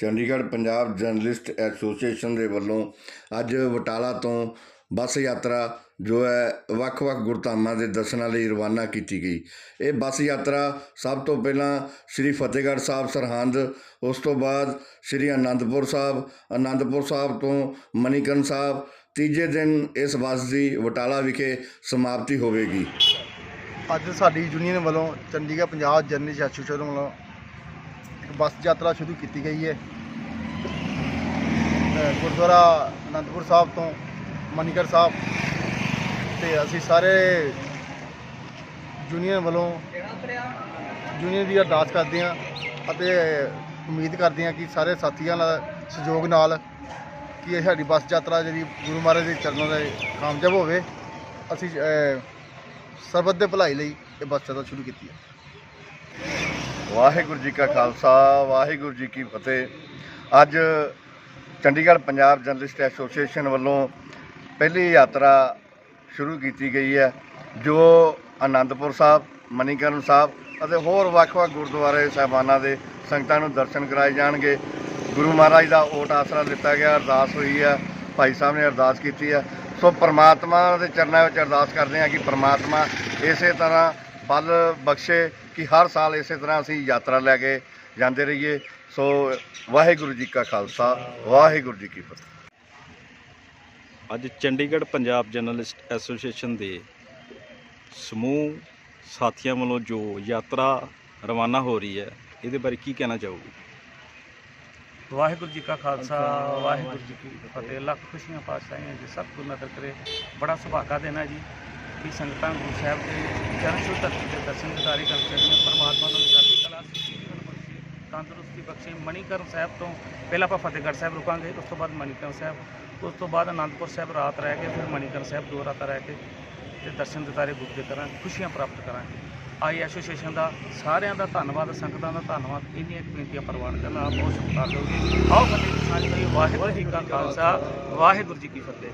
Chandigarh Punjab journalist association ਦੇ ਵੱਲੋਂ ਅੱਜ ਬਟਾਲਾ ਤੋਂ ਬੱਸ ਯਾਤਰਾ ਜੋ ਹੈ ਵੱਖ-ਵੱਖ ਗੁਰਧਾਮਾਂ ਦੇ ਦਰਸ਼ਨਾਂ ਲਈ ਰਵਾਨਾ ਕੀਤੀ ਗਈ। ਇਹ ਬੱਸ ਯਾਤਰਾ ਸਭ ਤੋਂ ਪਹਿਲਾਂ ਸ੍ਰੀ ਫਤਿਹਗੜ੍ਹ ਸਾਹਿਬ ਸਰਹੰਦ, ਉਸ ਤੋਂ ਬਾਅਦ ਸ੍ਰੀ ਅਨੰਦਪੁਰ ਸਾਹਿਬ ਅਨੰਦਪੁਰ ਸਾਹਿਬ ਤੋਂ ਮਨੀਕਰਨ ਸਾਹਿਬ, ਤੀਜੇ ਦਿਨ ਇਸ ਬੱਸ ਦੀ ਬਟਾਲਾ ਵਿਖੇ ਸਮਾਪਤੀ ਹੋਵੇਗੀ। ਅੱਜ ਸਾਡੀ ਯੂਨੀਅਨ ਵੱਲੋਂ ਚੰਡੀਗੜ੍ਹ ਪੰਜਾਬ ਜਰਨਲਿਸਟ ਐਸੋਸੀਏਸ਼ਨ ਵੱਲੋਂ ਇੱਕ ਬੱਸ ਯਾਤਰਾ ਸ਼ੁਰੂ ਕੀਤੀ ਗਈ ਹੈ। ਗੁਰਦੁਆਰਾ ਅਨੰਦਪੁਰ ਸਾਹਿਬ ਤੋਂ ਮਨੀਗੜ੍ਹ ਸਾਹਿਬ ਤੇ ਅਸੀਂ ਸਾਰੇ ਯੂਨੀਅਨ ਵੱਲੋਂ ਯੂਨੀਅਨ ਦੀ ਅਰਦਾਸ ਕਰਦੇ ਹਾਂ ਅਤੇ ਉਮੀਦ ਕਰਦੇ ਹਾਂ ਕਿ ਸਾਰੇ ਸਾਥੀਆਂ ਨਾਲ, ਸਹਿਯੋਗ ਨਾਲ ਕਿ ਇਹ ਸਾਡੀ ਬੱਸ ਯਾਤਰਾ ਜਿਹੜੀ ਗੁਰੂ ਮਹਾਰਾਜ ਦੇ ਚਰਨਾਂ ਦੇ ਕਾਮਯਾਬ ਹੋਵੇ, ਅਸੀਂ ਸਰਬੱਤ ਦੇ ਭਲਾਈ ਲਈ ਇਹ ਬੱਸ ਯਾਤਰਾ ਸ਼ੁਰੂ ਕੀਤੀ ਹੈ। ਵਾਹਿਗੁਰੂ ਜੀ ਕਾ ਖਾਲਸਾ, ਵਾਹਿਗੁਰੂ ਜੀ ਕੀ ਫਤਿਹ। ਅੱਜ ਚੰਡੀਗੜ੍ਹ ਪੰਜਾਬ ਜਰਨਲਿਸਟ ਐਸੋਸੀਏਸ਼ਨ ਵੱਲੋਂ ਪਹਿਲੀ ਯਾਤਰਾ ਸ਼ੁਰੂ ਕੀਤੀ ਗਈ ਹੈ, ਜੋ ਆਨੰਦਪੁਰ ਸਾਹਿਬ, ਮਨੀਕਰਨ ਸਾਹਿਬ ਅਤੇ ਹੋਰ ਵੱਖ-ਵੱਖ ਗੁਰਦੁਆਰੇ ਸਾਹਿਬਾਨਾਂ ਦੇ ਸੰਗਤਾਂ ਨੂੰ ਦਰਸ਼ਨ ਕਰਾਏ ਜਾਣਗੇ। ਗੁਰੂ ਮਹਾਰਾਜ ਦਾ ਓਟ ਆਸਰਾ ਦਿੱਤਾ ਗਿਆ, ਅਰਦਾਸ ਹੋਈ ਹੈ, ਭਾਈ ਸਾਹਿਬ ਨੇ ਅਰਦਾਸ ਕੀਤੀ ਹੈ। ਸੋ ਪ੍ਰਮਾਤਮਾ ਦੇ ਚਰਨਾਂ ਵਿੱਚ ਅਰਦਾਸ ਕਰਦੇ ਹਾਂ ਕਿ ਪ੍ਰਮਾਤਮਾ ਇਸੇ ਤਰ੍ਹਾਂ ਬਲ ਬਖਸ਼ੇ ਕਿ ਹਰ ਸਾਲ ਇਸੇ ਤਰ੍ਹਾਂ ਅਸੀਂ ਯਾਤਰਾ ਲੈ ਕੇ ਜਾਂਦੇ ਰਹੀਏ। ਸੋ ਵਾਹਿਗੁਰੂ ਜੀ ਕਾ ਖਾਲਸਾ ਵਾਹਿਗੁਰੂ ਜੀ ਕੀ ਫਤਿਹ। ਅੱਜ ਚੰਡੀਗੜ੍ਹ ਪੰਜਾਬ ਜਰਨਲਿਸਟ ਐਸੋਸੀਏਸ਼ਨ ਦੇ ਸਮੂਹ ਸਾਥੀਆਂ ਵੱਲੋਂ ਜੋ ਯਾਤਰਾ ਰਵਾਨਾ ਹੋ ਰਹੀ ਹੈ ਇਹਦੇ ਬਾਰੇ ਕੀ ਕਹਿਣਾ ਚਾਹੋਗੇ? ਵਾਹਿਗੁਰੂ ਜੀ ਕਾ ਖਾਲਸਾ ਵਾਹਿਗੁਰੂ ਜੀ ਕੀ ਫਤਿਹ। ਲੱਖ ਖੁਸ਼ੀਆਂ ਪਾਤਸ਼ਾਹੀਆਂ ਜੀ ਸਭ ਕੁਝ ਨਦਰ ਕਰੇ। ਬੜਾ ਸੁਭਾਗਾ ਦੇਣਾ ਜੀ ਕਿ ਸੰਗਤਾਂ ਗੁਰੂ ਸਾਹਿਬ ਦੇ ਚਰਨ ਛੂਹ ਧਰਤੀ ਦੇ ਦਰਸ਼ਨ ਦਿਦਾਰੇ ਕਰ ਸਕਦੀਆਂ ਪਰਮਾਤਮਾ ਨੂੰ ਚੜ੍ਹਦੀ ਕਲਾ ਬਖਸ਼ੇ ਮਣੀਕਰਨ ਸਾਹਿਬ ਤੋਂ ਪਹਿਲਾਂ ਆਪਾਂ ਫਤਿਹਗੜ੍ਹ ਸਾਹਿਬ ਰੁਕਾਂਗੇ, ਉਸ ਤੋਂ ਬਾਅਦ ਮਣੀਕਰਨ ਸਾਹਿਬ, ਉਸ ਤੋਂ ਬਾਅਦ ਆਨੰਦਪੁਰ ਸਾਹਿਬ ਰਾਤ ਰਹਿ ਕੇ, ਫਿਰ ਮਣੀਕਰਨ ਸਾਹਿਬ ਦੋ ਰਾਤਾਂ ਰਹਿ ਕੇ ਤੇ ਦਰਸ਼ਨ ਦਿਦਾਰੇ ਗੁਰੂ ਦੇ ਕਰਾਂਗੇ ਖੁਸ਼ੀਆਂ ਪ੍ਰਾਪਤ ਕਰਾਂਗੇ। ਆਈ ਐਸੋਸੀਏਸ਼ਨ ਦਾ ਸਾਰਿਆਂ ਦਾ ਧੰਨਵਾਦ, ਸੰਗਤਾਂ ਦਾ ਧੰਨਵਾਦ, ਇੰਨੀਆਂ ਕੁ ਬੇਨਤੀਆਂ ਪ੍ਰਵਾਨ ਕਰਨਾ ਬਹੁਤ ਸਤਿਕਾਰ ਕਰੋ ਆਓ ਫਤਿਹ ਦੀ ਵਾਹਿਗੁਰੂ ਜੀ ਕਾ ਖਾਲਸਾ, ਵਾਹਿਗੁਰੂ ਜੀ ਕੀ ਫਤਿਹ।